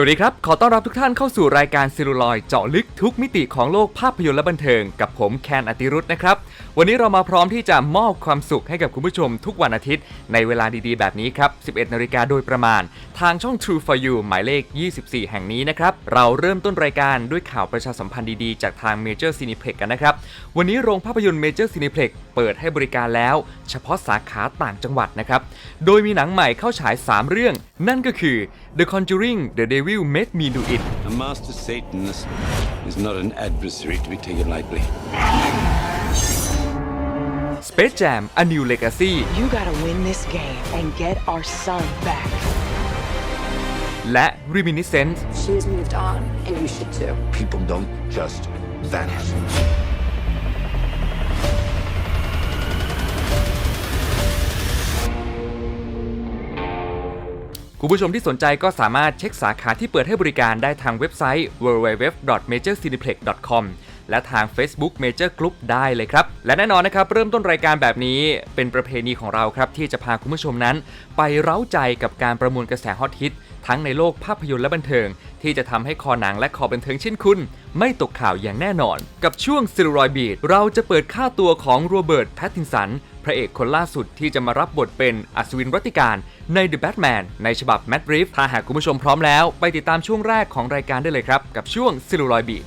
วัสดีครับ ขอต้อนรับทุกท่านเข้าสู่รายการซิลูลอยเจาะลึกทุกมิติของโลกภาพยนตร์และบันเทิง กับผมแคนอติรุธนะครับ วันนี้เรามาพร้อมที่จะมอบความสุขให้กับคุณผู้ชมทุกวันอาทิตย์ในเวลาดีๆ แบบนี้ครับ 11 นาฬิกาโดยประมาณ ทางช่อง True for You หมายเลข 24 แห่งนี้นะครับ เราเริ่มต้นรายการด้วยข่าวประชาสัมพันธ์ดีๆ จากทาง Major Cineplex กันนะครับ วันนี้โรงภาพยนตร์ Major Cineplex เปิดให้บริการแล้ว เฉพาะสาขาต่างจังหวัดนะครับ โดยมีหนังใหม่เข้าฉาย 3 เรื่อง นั่นก็คือ The Conjuring The Devil Made Me Do It A master Satanist is not an adversary to be taken lightly. Space Jam A New Legacy You gotta win this game and get our son back. และ Reminiscence She's moved on, and you should too. People don't just vanish. คุณผู้ชมที่สนใจก็สามารถเช็คสาขาที่เปิดให้บริการได้ทางเว็บไซต์ www.majorcineplex.com และทาง Facebook Major Group ได้เลยครับ และแน่นอนนะครับ เริ่มต้นรายการแบบนี้เป็นประเพณีของเราครับ ที่จะพาคุณผู้ชมนั้น ไปเร้าใจกับการประมวลกระแสฮอตฮิต ทั้งในโลกภาพยนตร์และบันเทิง ที่จะทำให้คอหนังและคอบันเทิงเช่นคุณ ไม่ตกข่าวอย่างแน่นอน กับช่วงซิลรอยบีดเราจะเปิดค่าตัวของโรเบิร์ตแพตตินสันพระเอกคนล่าสุดที่จะมารับบทเป็นอัศวินรัตติการใน The Batman ในฉบับแม d รีฟถ้าหากคุณผู้ชมพร้อมแล้ว ไปติดตามช่วงแรกของรายการได้เลยครับ กับช่วงซิลรอยบีด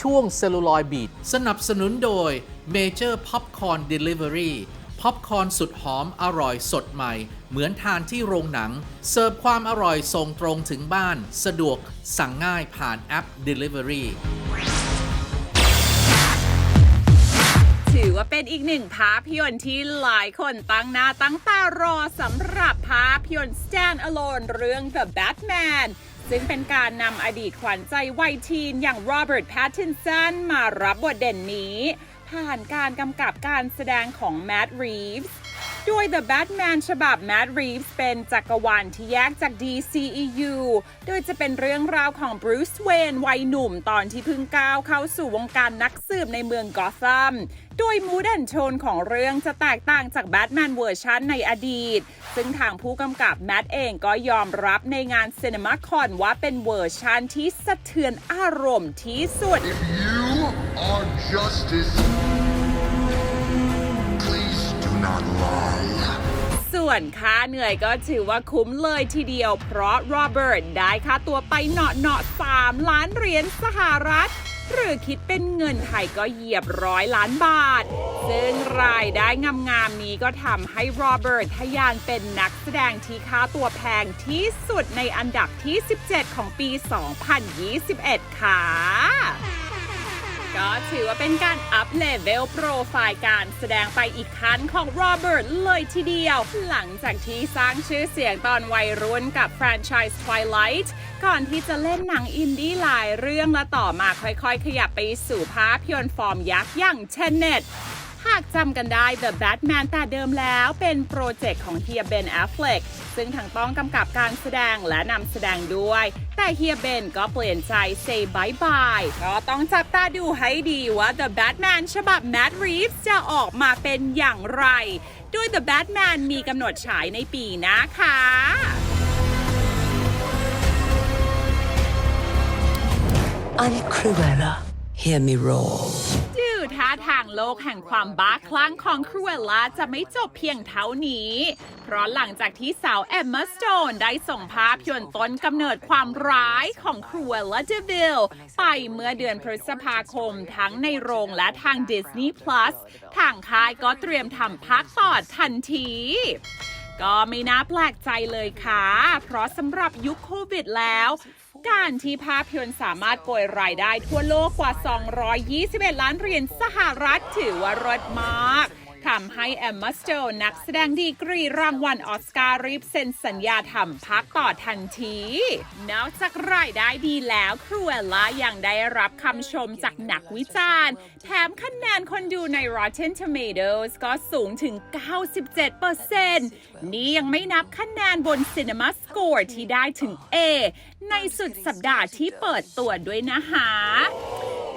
ช่วงเซลลูลอยบีดสนับสนุนโดย Major Popcorn Delivery พ็อปคอร์นสุดหอมอร่อยสดใหม่ เหมือนทานที่โรงหนัง เสิร์ฟความอร่อยส่งตรงถึงบ้าน สะดวกสั่งง่ายผ่านแอป Delivery ถือว่าเป็นอีกหนึ่งภาพยนตร์ที่หลายคนตั้งหน้าตั้งตารอสำหรับภาพยนตร์ Stand Alone เรื่อง The Batman ซึ่งเป็นการนำอดีตขวัญใจวัยทีนอย่างโรเบิร์ตแพตตินสันมารับบทเด่นนี้ ผ่านการกำกับการแสดงของแม t รีฟส์โดย The Batman ฉบับ Matt Reeves เป็นจักรวาลที่แยกจาก DCEU โดยจะเป็นเรื่องราวของ Bruce Wayne วัยหนุ่มตอนที่เพิ่งก้าวเข้าสู่วงการนักสืบในเมืองกอ t ัม โดยมูด n นโทนของเรื่องจะแตกต่างจากแบทแมนเวอร์ชันในอดีต ซึ่งทางผู้กำกับแมทเองก็ยอมรับในงาน Cinema Con ว่าเป็นเวอร์ชันที่สะเทือนอารมณ์ที่สุด You are justice. Please do not lie. ส่วนค่าเหนื่อยก็ถือว่าคุ้มเลยทีเดียว เพราะโรเบิร์ตได้ค่าตัวไปเนาะเนาะ3ล้านเหรียญสหรัฐ หรือคิดเป็นเงินไทยก็เหยียบร้อยล้านบาท ซึ่งรายได้งามๆนี้ก็ทำให้โรเบิร์ตทะยานเป็นนักแสดงที่ค่าตัวแพงที่สุดในอันดับที่ 17 ของปี 2021 ค่ะ ก็ถือว่าเป็นการอัพเลเวลโปรไฟล์การแสดงไปอีกขั้นของโรเบิร์ตเลยทีเดียว หลังจากที่สร้างชื่อเสียงตอนวัยรุ่นกับแฟรนไชส์ Twilight ก่อนที่จะเล่นหนังอินดี้หลายเรื่องและต่อมาค่อยๆ ขยับไปสู่ภาพยนตร์ฟอร์มยักษ์อย่างเชนเน็ต หากจำกันได้ The Batman แต่เดิมแล้วเป็นโปรเจกต์ของเฮียเบนแอฟเฟลกซึ่งทั้งต้องกำกับการแสดงและนำแสดงด้วย แต่เฮียเบนก็เปลี่ยนใจ say bye bye ก็ต้องจับตาดูให้ดีว่า The Batman ฉบับ Matt Reeves จะออกมาเป็นอย่างไรโดย The Batman มีกำหนดฉายในปีหน้าค่ะ I'm Cruella. Hear me roar. ดูท่าทางโลกแห่งความบ้าคลั่งของครูเอลล่าจะไม่จบเพียงเท่านี้ เพราะหลังจากที่สาวแอมมาสโตนได้ส่งภาพยนตร์ต้นกำเนิดความร้ายของครูเอลล่าเดวิลไปเมื่อเดือนพฤษภาคมทั้งในโรงและทาง Disney Plus ทางค่ายก็เตรียมทำภาคต่อทันทีก็ไม่น่าแปลกใจเลยค่ะ เพราะสำหรับยุคโควิดแล้ว การที่ภาพยนตร์สามารถโกยรายได้ทั่วโลกกว่า 221 ล้านเหรียญสหรัฐถือว่ารดมาก ทำให้แอมมาสโตนักแสดงดีกรีรางวัลออสการ์รีบเซ็นสัญญาทำพักต่อทันที นอกจากรายได้ดีแล้วครูเอลล่ายังได้รับคำชมจากนักวิจารณ์ แถมคะแนนคนดูใน Rotten Tomatoes ก็สูงถึง 97%นี่ยังไม่นับคะแนนบน Cinema Score ที่ได้ถึง A ในสุดสัปดาห์ที่เปิดตัวด้วยนะคะ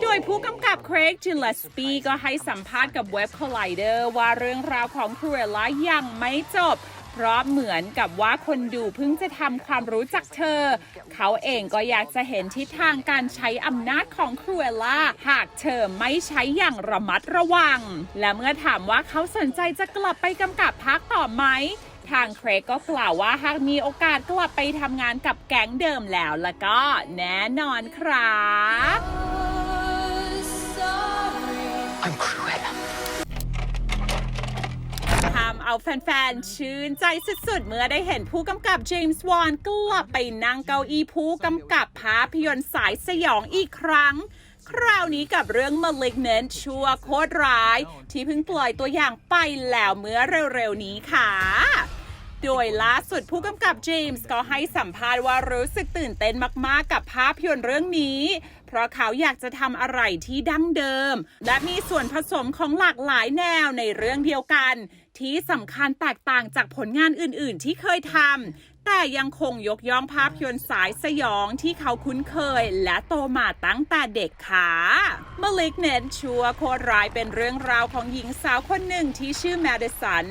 โดยผู้กำกับเครกจิลเลสปีก็ให้สัมภาษณ์กับเว็บ Collider ว่าเรื่องราวของครูเอลล่ายังไม่จบเพเพราะเหมือนกับว่าคนดูเพิ่งจะทำความรู้จักเธอ เขาเองก็อยากจะเห็นทิศทางการใช้อำนาจของครูเอล่าหากเธอไม่ใช้อย่างระมัดระวัง และเมื่อถามว่าเขาสนใจจะกลับไปกำกับภาคต่อไหมทางเครกก็กล่าวว่าหากมีโอกาสกลับไปทำงานกับแก๊งเดิมแล้วแล้วก็แน่นอนครับ I'm Cruella. ทำเอาแฟนๆ ชื่นใจสุดๆ เมื่อได้เห็นผู้กำกับเจมส์วอนกลับไปนั่งเก้าอี้ผู้กำกับภาพยนตร์สายสยองอีกครั้ง คราวนี้กับเรื่อง Malignant ชั่วโคตรร้าย ที่เพิ่งปล่อยตัวอย่างไปแล้วเมื่อเร็วๆ นี้ค่ะ โดยล่าสุดผู้กำกับเจมส์ก็ให้สัมภาษณ์ว่ารู้สึกตื่นเต้นมากๆ กับภาพยนตร์เรื่องนี้ เพราะเขาอยากจะทำอะไรที่ดั้งเดิม และมีส่วนผสมของหลากหลายแนวในเรื่องเดียวกัน ที่สำคัญแตกต่างจากผลงานอื่น ๆ ที่เคยทำแต่ยังคงยกย่องภาพยนตร์สายสยองที่เขาคุ้นเคย และโตมาตั้งแต่เด็กค่ะ Malignant ชัวโคตรร้ายเป็นเรื่องราวของหญิงสาวคนหนึ่งที่ชื่อแมดิสัน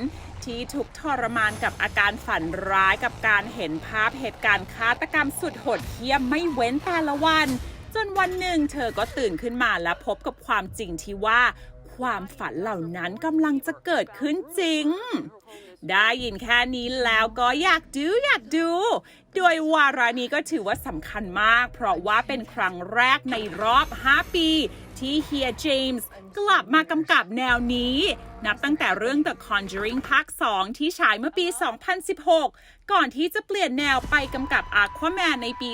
ที่ถูกทรมานกับอาการฝันร้ายกับการเห็นภาพเหตุการณ์ฆาตกรรมสุดโหดเหี้ยมไม่เว้นแต่ละวัน จนวันหนึ่งเธอก็ตื่นขึ้นมาและพบกับความจริงที่ว่าความฝันเหล่านั้นกำลังจะเกิดขึ้นจริง ได้ยินแค่นี้แล้วก็อยากดูอยากดู โดยวาระนี้ก็ถือว่าสำคัญมาก เพราะว่าเป็นครั้งแรกในรอบ 5 ปี ที่เฮียเจมส์กลับมากำกับแนวนี้ นับตั้งแต่เรื่อง The Conjuring ภาค 2 ที่ฉายเมื่อปี 2016 ก่อนที่จะเปลี่ยนแนวไปกำกับ Aquaman ในปี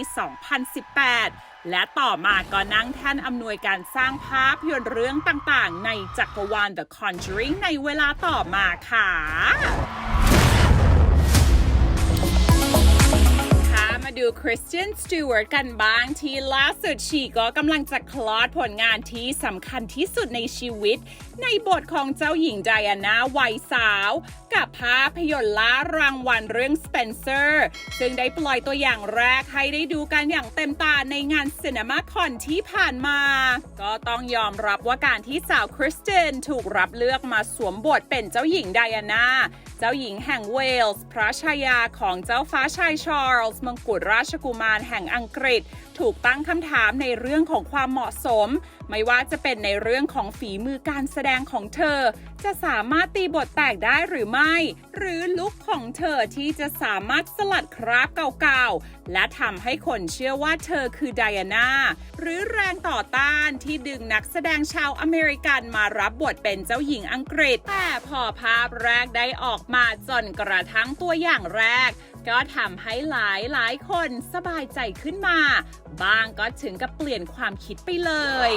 2018 และต่อมาก็นั่งแท่นอำนวยการสร้างภาพยนตร์เรื่องต่างๆ ในจักรวาล The Conjuring ในเวลาต่อมาค่ะ ดูคริสเตียนส t ู w ร์กันบ้างที่ล่าสุดชีก็กำลังจะคลอดผลงานที่สำคัญที่สุดในชีวิต ในบทของเจ้าหญิงไดอาน่าวัยสาว กับภาพยนตร์ล่ารางวัลเรื่อง Spencer ซึ่งได้ปล่อยตัวอย่างแรกให้ได้ดูกันอย่างเต็มตาในงาน Cinema Con ที่ผ่านมา ก็ต้องยอมรับว่าการที่สาวคริสเตนถูกรับเลือกมาสวมบทเป็นเจ้าหญิงไดอาน่า จ้าหญิงแห่งเวลส์ พระชายาของเจ้าฟ้าชายชาร์ลส์มงกุฎราชกุมารแห่งอังกฤษ ถูกตั้งคำถามในเรื่องของความเหมาะสม ไม่ว่าจะเป็นในเรื่องของฝีมือการแสดงของเธอ จะสามารถตีบทแตกได้หรือไม่หรือลุคของเธอที่จะสามารถสลัดคราบเก่าๆ และทำให้คนเชื่อว่าเธอคือไดอาน่า หรือแรงต่อต้านที่ดึงนักแสดงชาวอเมริกันมารับบทเป็นเจ้าหญิงอังกฤษ แต่พอภาพแรกได้ออกมาจนกระทั่งตัวอย่างแรก ก็ทำให้หลายหลายคนสบายใจขึ้นมา บางก็ถึงกับเปลี่ยนความคิดไปเลย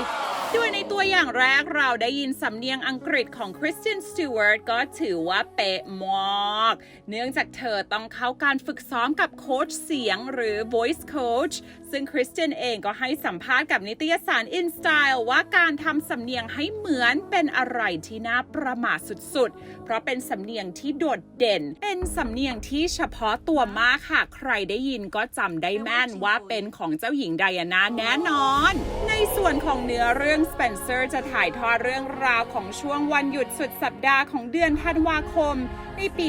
โดยในตัวอย่างแรกเราได้ยินสำเนียงอังกฤษของคริสตียนสติว a r t ก็ถือว่าเป๊ะมอากเนื่องจากเธอต้องเข้าการฝึกซ้อมกับโค้ชเสียงหรือ voice coach ซึ่งคริสเตียนเองก็ให้สัมภาษณ์กับนิตยสาร In Style ว่าการทำสำเนียงให้เหมือนเป็นอะไรที่น่าประมาทสุดๆ เพราะเป็นสำเนียงที่โดดเด่น เป็นสำเนียงที่เฉพาะตัวมากค่ะ ใครได้ยินก็จำได้แม่นว่าเป็นของเจ้าหญิงไดอาน่าแน่นอนใน ส่วนของเนื้อเรื่อง Spencer จะถ่ายทอดเรื่องราวของช่วงวันหยุดสุดสัปดาห์ของเดือนธันวาคม ในปี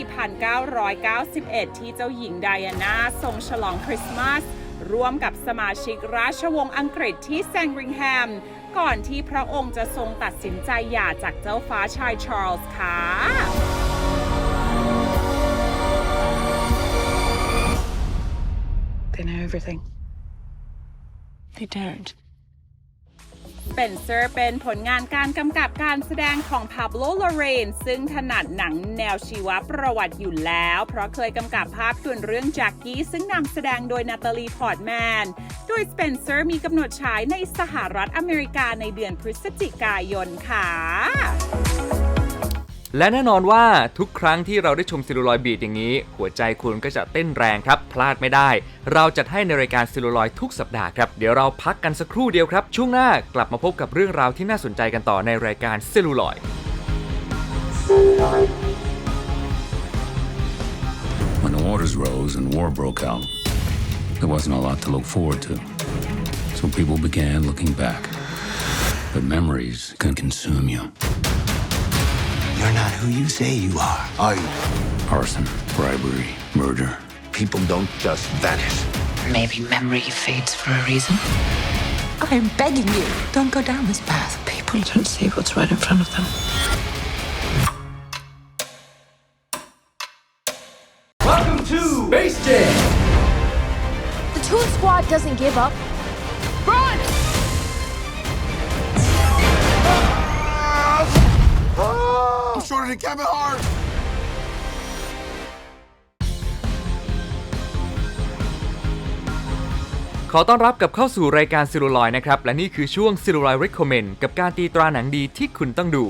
1991 ที่เจ้าหญิงไดอาน่าทรงฉลองคริสต์มาสร่วมกับสมาชิกราชวงศ์อังกฤษที่แซงริงแฮม ก่อนที่พระองค์จะทรงตัดสินใจหย่าจากเจ้าฟ้าชายชาร์ลส์ค่ะ They know everything. They don't. สเปนเซอร์เป็นผลงานการกำกับการแสดงของพาโ l โลเรน ซึ่งถนัดหนังแนวชีวประวัติอยู่แล้ว เพราะเคยกำกับภาพยนตร์เรื่องจ็กกี้ซึ่งนำแสดงโดยนาตาลีพอร์ตแมน โดยสเปนเซอร์มีกำหนดฉายในสหรัฐอเมริกาในเดือนพฤศจิกายนค่ะ และแน่นอนว่าทุกครั้งที่เราได้ชมซิลูลอยด์บีดอย่างนี้ หัวใจคุณก็จะเต้นแรงครับ พลาดไม่ได้ เราจัดให้ในรายการซิลูลอยด์ทุกสัปดาห์ครับ เดี๋ยวเราพักกันสักครู่เดียวครับ ช่วงหน้ากลับมาพบกับเรื่องราวที่น่าสนใจกันต่อในรายการซิลูลอยด์ When the waters rose and war broke out, there wasn't a lot to look forward to. So people began looking back. But memories can consume you. You're not who you say you are, are you? Arson, bribery, murder. People don't just vanish. Maybe memory fades for a reason. I'm begging you, don't go down this path. People don't see what's right in front of them. Welcome to Space Jam! The Toon Squad doesn't give up. Order than Kevin Hart. ขอต้อนรับกลับเข้าสู่รายการซิลูลอยนะครับ และนี่คือช่วงซิลูลอย Recommend กับการตีตราหนังดีที่คุณต้องดู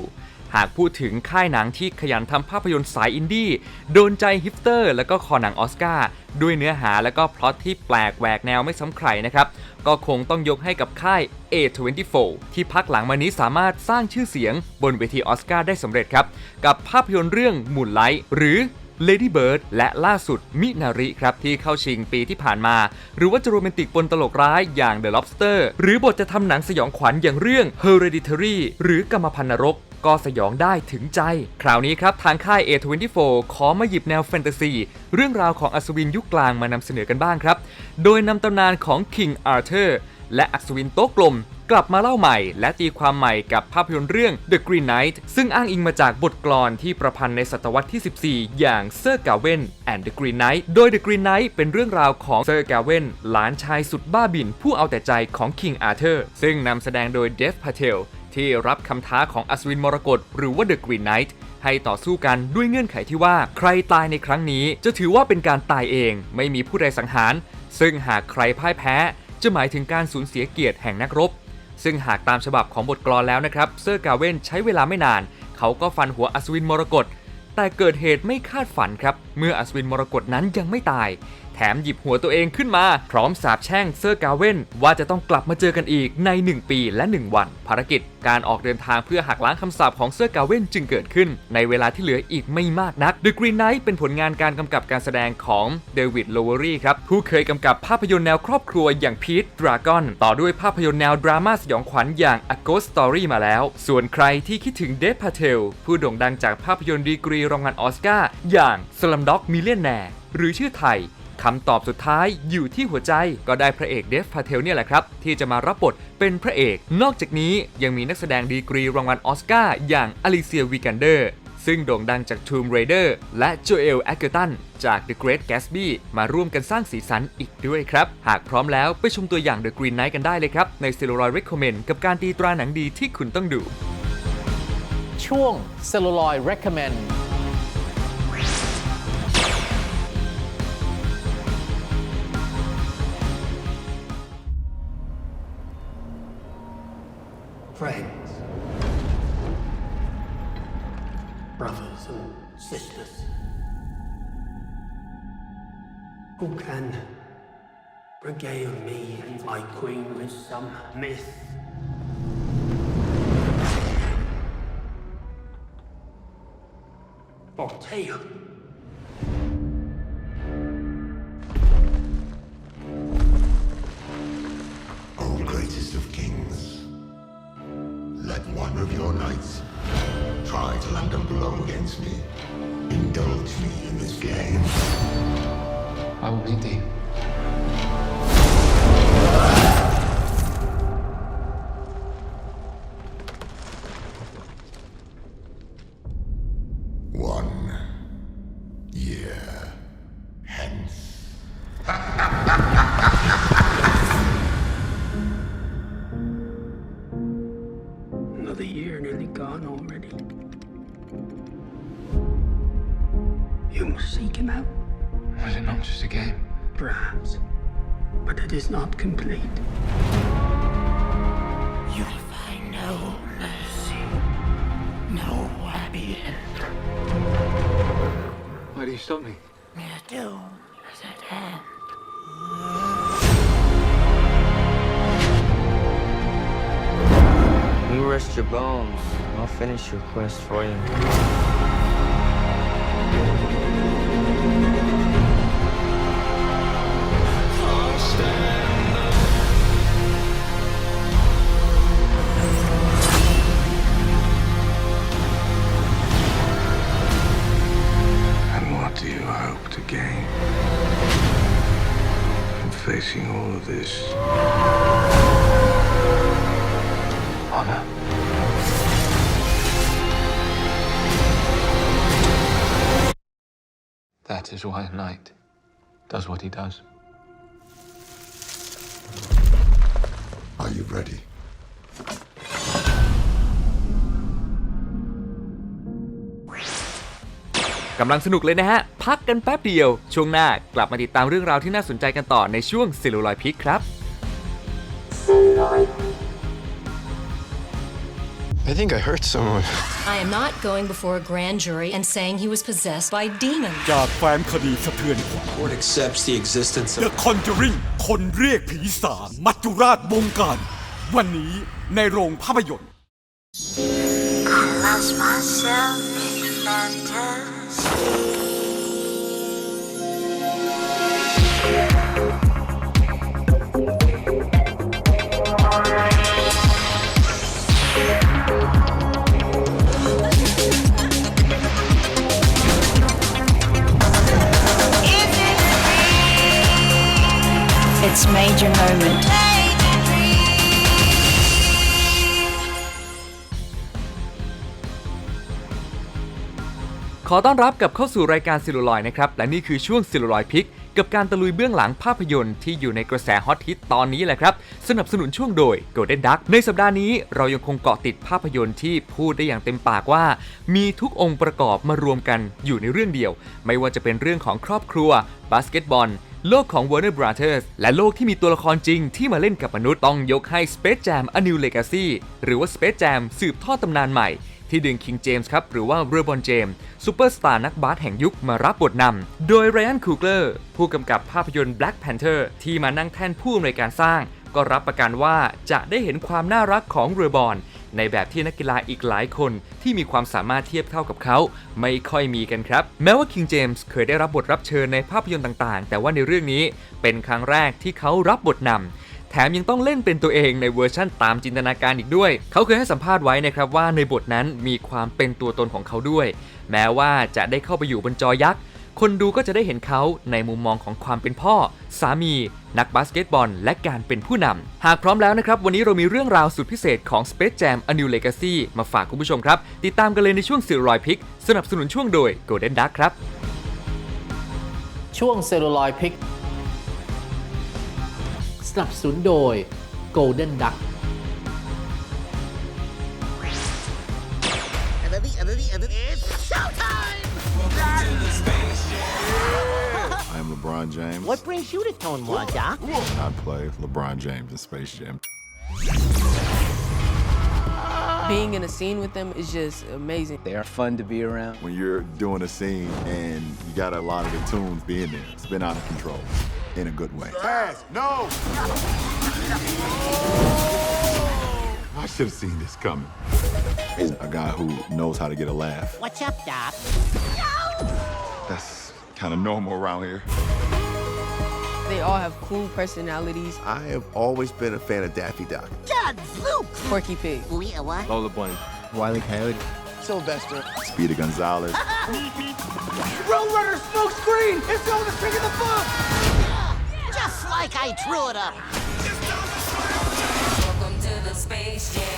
หากพูดถึงค่ายหนังที่ขยันทำภาพยนตร์สายอินดี้โดนใจฮิปสเตอร์ แล้วก็คอหนังออสการ์ด้วยเนื้อหาแล้วก็พล็อตที่แปลกแหวกแนวไม่ซ้ำใครนะครับ ก็คงต้องยกให้กับค่าย A24 ที่พักหลังมานี้สามารถสร้างชื่อเสียงบนเวทีออสการ์ได้สำเร็จครับ กับภาพยนตร์เรื่องมูนไลท์หรือ Lady Bird และล่าสุดมินาริครับ ที่เข้าชิงปีที่ผ่านมา หรือว่าจะโรแมนติกปนตลกร้ายอย่าง The Lobster หรือบทจะทำหนังสยองขวัญอย่างเรื่อง Hereditary หรือกรรมพันนรก ก็สยองได้ถึงใจ คราวนี้ครับทางค่าย A24 ขอมาหยิบแนวแฟนตาซีเรื่องราวของอัศวินยุคกลางมานำเสนอกันบ้างครับ โดยนำตำนานของ King Arthur และอัศวินโต๊ะกลม กลับมาเล่าใหม่ และตีความใหม่กับภาพยนตร์เรื่อง The Green Knight ซึ่งอ้างอิงมาจากบทกลอนที่ประพันธ์ในศตวรรษที่ 14 อย่าง Sir Gawain and the Green Knight โดย The Green Knight เป็นเรื่องราวของ Sir Gawain หลานชายสุดบ้าบิ่นผู้เอาแต่ใจของ King Arthur ซึ่งนำแสดงโดย Dev Patel ที่รับคำท้าของอัศวินมรกตหรือว่า The Green Knight ให้ต่อสู้กันด้วยเงื่อนไขที่ว่าใครตายในครั้งนี้จะถือว่าเป็นการตายเอง ไม่มีผู้ใดสังหาร ซึ่งหากใครพ่ายแพ้ จะหมายถึงการสูญเสียเกียรติแห่งนักรบ ซึ่งหากตามฉบับของบทกลอนแล้วนะครับ เซอร์กาเวนใช้เวลาไม่นาน เขาก็ฟันหัวอัศวินมรกตแต่เกิดเหตุไม่คาดฝันครับ เมื่ออัศวินมรกตนั้นยังไม่ตาย แถมหยิบหัวตัวเองขึ้นมา พร้อมสาบแช่งเซอร์กาเวนว่าจะต้องกลับมาเจอกันอีกใน 1 ปีและ 1 วัน ภารกิจ การออกเดินทางเพื่อหักล้างคำสาปของเซอร์กาเวนจึงเกิดขึ้น ในเวลาที่เหลืออีกไม่มากนัก The Green Knight เป็นผลงานการกำกับการแสดงของเดวิดโลเวอรี่ครับผู้เคยกำกับภาพยนตร์แนวครอบครัวอย่างพีทดราก้อนต่อด้วยภาพยนตร์แนวดราม่าสยองขวัญอย่าง A Ghost Story มาแล้ว ส่วนใครที่คิดถึงเดฟพาเทลผู้โด่งดังจากภาพยนตร์ดีกรีรางวัลออสการ์อย่าง Slumdog Millionaire หรือชื่อไทย คำตอบสุดท้ายอยู่ที่หัวใจก็ได้พระเอกเดฟพาเทลเนี่ยแหละครับ ที่จะมารับบทเป็นพระเอก นอกจากนี้ยังมีนักแสดงดีกรีรางวัลออสการ์อย่างอลิเซียวิกันเดอร์ซึ่งโด่งดังจาก Tomb Raider และโจเอลแอคเกอร์ตันจาก The Great Gatsby มาร่วมกันสร้างสีสันอีกด้วยครับ หากพร้อมแล้วไปชมตัวอย่าง The Green Knight กันได้เลยครับ ใน c e l l u l o i d Recommend กับการตีตราหนังดีที่คุณต้องดู ช่วง Celluloid Recommend friends, brothers and sisters, who can regale me and my queen with some myth. Or tale. One finish your quest for you. That is why a knight does what he does. Are you ready? กำลังสนุกเลยนะฮะ พักกันแป๊บเดียว ช่วงหน้ากลับมาติดตามเรื่องราวที่น่าสนใจกันต่อในช่วงซิลูลอยพิกครับ I think I hurt someone. I am not going before a grand jury and saying he was possessed by demons. จากแฟ้มคดีสะเทือนขวัญ Court accepts the existence The Conjuring คนเรียกผีสางมัจจุราชบงการ วันนี้ในโรงภาพยนตร์ lost myself It's major moment. ขอต้อนรับกับเข้าสู่รายการซิลูลอยนะครับ และนี่คือช่วงซิลูลอยพิก กับการตะลุยเบื้องหลังภาพยนตร์ที่อยู่ในกระแสฮอตฮิตตอนนี้แหละครับ สนับสนุนช่วงโดย Golden Duck ในสัปดาห์นี้เรายังคงเกาะติดภาพยนตร์ที่พูดได้อย่างเต็มปากว่า มีทุกองค์ประกอบมารวมกันอยู่ในเรื่องเดียว ไม่ว่าจะเป็นเรื่องของครอบครัวบาสเกตบอล โลกของ Warner Brothers และโลกที่มีตัวละครจริงที่มาเล่นกับมนุษย์ต้องยกให้ Space Jam A New Legacy หรือว่า Space Jam สืบทอดตำนานใหม่ ที่ดึงคิงเจมส์ครับ หรือว่าเรอบอนเจมส์ซูเปอร์สตาร์นักบาสแห่งยุคมารับบทนำโดยไรอันคูเกอร์ผู้กำกับภาพยนตร์ Black Panther ที่มานั่งแท่นผู้อำนวยการสร้าง ก็รับประกันว่าจะได้เห็นความน่ารักของเรือบอนในแบบที่นักกีฬาอีกหลายคนที่มีความสามารถเทียบเท่ากับเขา ไม่ค่อยมีกันครับ แม้ว่าคิงเจมส์เคยได้รับบทรับเชิญในภาพยนตร์ต่างๆ แต่ว่าในเรื่องนี้เป็นครั้งแรกที่เขารับบทนำแถมยังต้องเล่นเป็นตัวเองในเวอร์ชั่นตามจินตนาการอีกด้วย เขาเคยให้สัมภาษณ์ไว้นะครับว่าในบทนั้นมีความเป็นตัวตนของเขาด้วย แม้ว่าจะได้เข้าไปอยู่บนจอยักษ์ คนดูก็จะได้เห็นเขาในมุมมองของความเป็นพ่อ สามี นักบาสเกตบอล และการเป็นผู้นำ หากพร้อมแล้วนะครับ วันนี้เรามีเรื่องราวสุดพิเศษของ Space Jam A New Legacy มาฝากคุณผู้ชมครับ ติดตามกันเลยในช่วงสิรอยพิก สนับสนุนช่วงโดย Golden Duck ครับ ช่วงเซลลูลอยพิกสนับสนุนโดย Golden Duck LeBron James. What brings you to Tonewah, Doc? I play LeBron James in Space Jam. Being in a scene with them is just amazing. They are fun to be around. When you're doing a scene and you got a lot of the tunes being there, it's been out of control in a good way. Pass, no! I should have seen this coming. He's a guy who knows how to get a laugh. What's up, Doc? That's kind of normal around here. They all have cool personalities. I have always been a fan of Daffy Duck. God, Gadzooks! Porky Pig. Yeah, what? Lola Bunny. Wiley Coyote. Sylvester. Speedy Gonzalez. Roadrunner smoke screen! It's the oldest trick in the book! Just like I drew it up. Welcome to the Space Jam.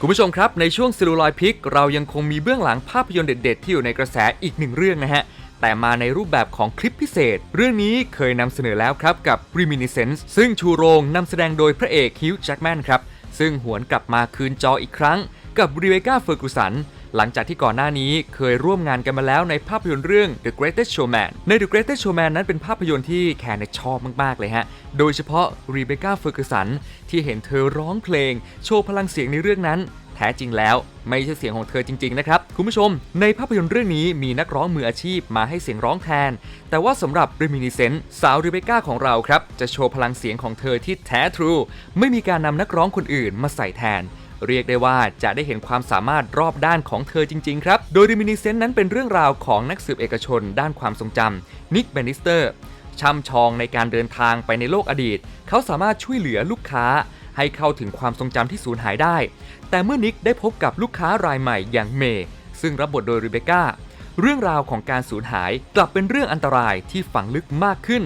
คุณผู้ชมครับ ในช่วงซิลูลอยพิกเรายังคงมีเบื้องหลังภาพยนตร์เด็ด ๆ ที่อยู่ในกระแสอีกหนึ่งเรื่องนะฮะ แต่มาในรูปแบบของคลิปพิเศษ เรื่องนี้เคยนำเสนอแล้วครับกับ Reminiscence ซึ่งชูโรงนำแสดงโดยพระเอกฮิวจ์แจ็กแมนครับ ซึ่งหวนกลับมาคืนจออีกครั้ง กับรีเบคก้าเฟอร์กูสัน หลังจากที่ก่อนหน้านี้เคยร่วมงานกันมาแล้วในภาพยนตร์เรื่อง The Greatest Showman ใน The Greatest Showman นั้นเป็นภาพยนตร์ที่แคนชอบมาก ๆ เลยฮะ โดยเฉพาะรีเบคก้าเฟอร์กูสันที่เห็นเธอร้องเพลง โชว์พลังเสียงในเรื่องนั้นแท้จริงแล้วไม่ใช่เสียงของเธอจริง ๆ นะครับ คุณผู้ชม ในภาพยนตร์เรื่องนี้มีนักร้องมืออาชีพมาให้เสียงร้องแทน แต่ว่าสำหรับ r e m i n i s c e n c สาวริเบคก้าของเราครับ จะโชว์พลังเสียงของเธอที่แท้ทรู ไม่มีการนำนักร้องคนอื่นมาใส่แทน เรียกได้ว่าจะได้เห็นความสามารถรอบด้านของเธอจริง ๆ ครับ โดย Reminiscence นั้นเป็นเรื่องราวของนักสืบเอกชน ด้านความทรงจำนิกเบนิสเตอร์ช่ำชองในการเดินทางไปในโลกอดีต เขาสามารถช่วยเหลือลูกค้า ให้เข้าถึงความทรงจำที่สูญหายได้ แต่เมื่อนิกได้พบกับลูกค้ารายใหม่อย่างเมย์ซึ่งรับบทโดยริเบก้าเรื่องราวของการสูญหายกลับเป็นเรื่องอันตรายที่ฝังลึกมากขึ้น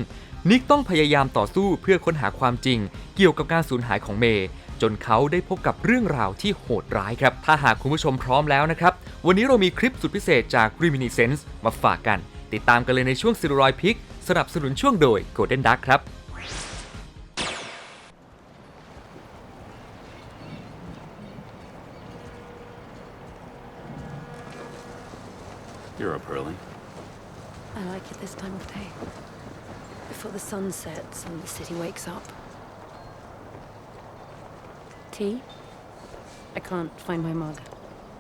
นิกต้องพยายามต่อสู้เพื่อค้นหาความจริง เกี่ยวกับการสูญหายของเมย์ จนเขาได้พบกับเรื่องราวที่โหดร้ายครับ ถ้าหากคุณผู้ชมพร้อมแล้วนะครับ วันนี้เรามีคลิปสุดพิเศษจาก Reminiscence มาฝากกัน ติดตามกันเลยในช่วงซิลรอยพิกสนับสนุนช่วงโดย Golden Duck ครับ You're up early. I like it this time of day. Before the sun sets and the city wakes up. Tea? I can't find my mug.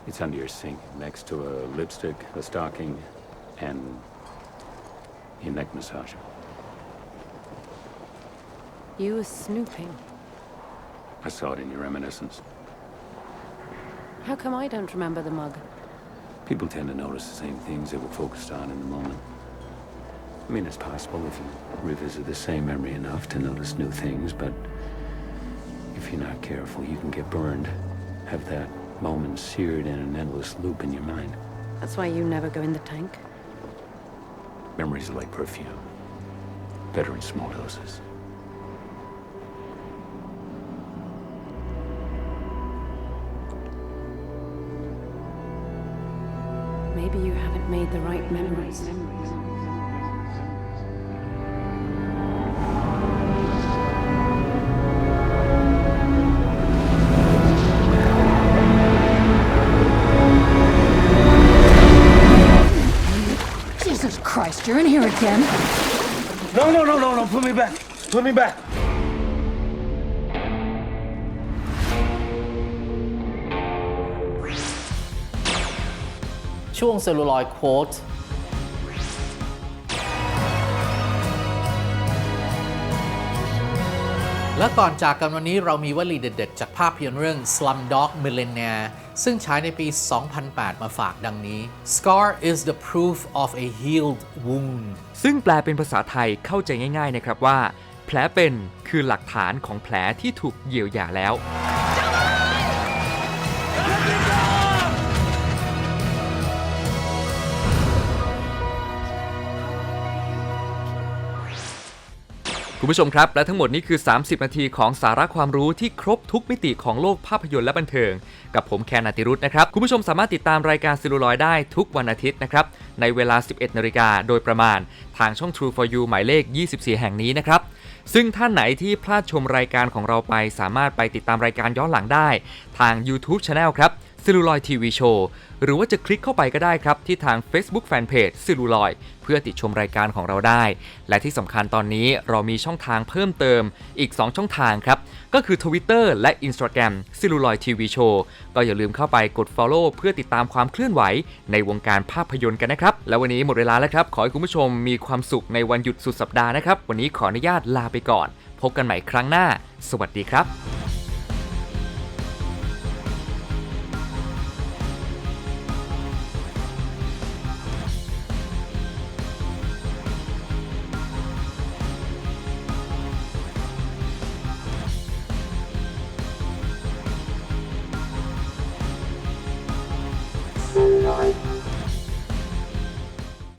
It's under your sink, next to a lipstick, a stocking, and your neck massager. You were snooping. I saw it in your reminiscence. How come I don't remember the mug? People tend to notice the same things they were focused on in the moment. I mean, it's possible if you revisit the same memory enough to notice new things, but if you're not careful, you can get burned. Have that moment seared in an endless loop in your mind. That's why you never go in the tank. Memories are like perfume. Better in small doses. Maybe you haven't made the right memories. Jesus You're in here again. No, no, no, no, no. Put me back. Put me back. Chuang Celluloid Quartz และก่อนจากกันวันนี้เรามีวลีเด็ดๆ จากภาพยนตร์เรื่อง Slumdog Millionaire ซึ่งฉายในปี 2008 มาฝากดังนี้ Scar is the proof of a healed wound ซึ่งแปลเป็นภาษาไทยเข้าใจง่าย ๆ นะครับว่า แผลเป็นคือหลักฐานของแผลที่ถูกเยียวยาแล้ว คุณผู้ชมครับ และทั้งหมดนี้คือ 30 นาทีของสาระความรู้ที่ครบทุกมิติของโลกภาพยนตร์และบันเทิง กับผมแคนนาติรุธนะครับ คุณผู้ชมสามารถติดตามรายการซิลูลอยได้ทุกวันอาทิตย์นะครับ ในเวลา 11 นาฬิกาโดยประมาณ ทางช่อง True for You หมายเลข 24 แห่งนี้นะครับซึ่งท่านไหนที่พลาดชมรายการของเราไป สามารถไปติดตามรายการย้อนหลังได้ ทาง YouTube Channel ครับซิลูลอยทีวีโชว์ หรือว่าจะคลิกเข้าไปก็ได้ครับ ที่ทาง Facebook Fanpage ซิลูลอยเพื่อติดชมรายการของเราได้ และที่สำคัญตอนนี้เรามีช่องทางเพิ่มเติมอีก 2 ช่องทางครับ ก็คือ Twitter และ Instagram ซิลูลอยทีวีโชว์ก็อย่าลืมเข้าไปกด Follow เพื่อติดตามความเคลื่อนไหวในวงการภาพยนตร์กันนะครับ และวันนี้หมดเวลาแล้วครับ ขอให้คุณผู้ชมมีความสุขในวันหยุดสุดสัปดาห์นะครับ วันนี้ขออนุญาตลาไปก่อน พบกันใหม่ครั้งหน้า สวัสดีครับ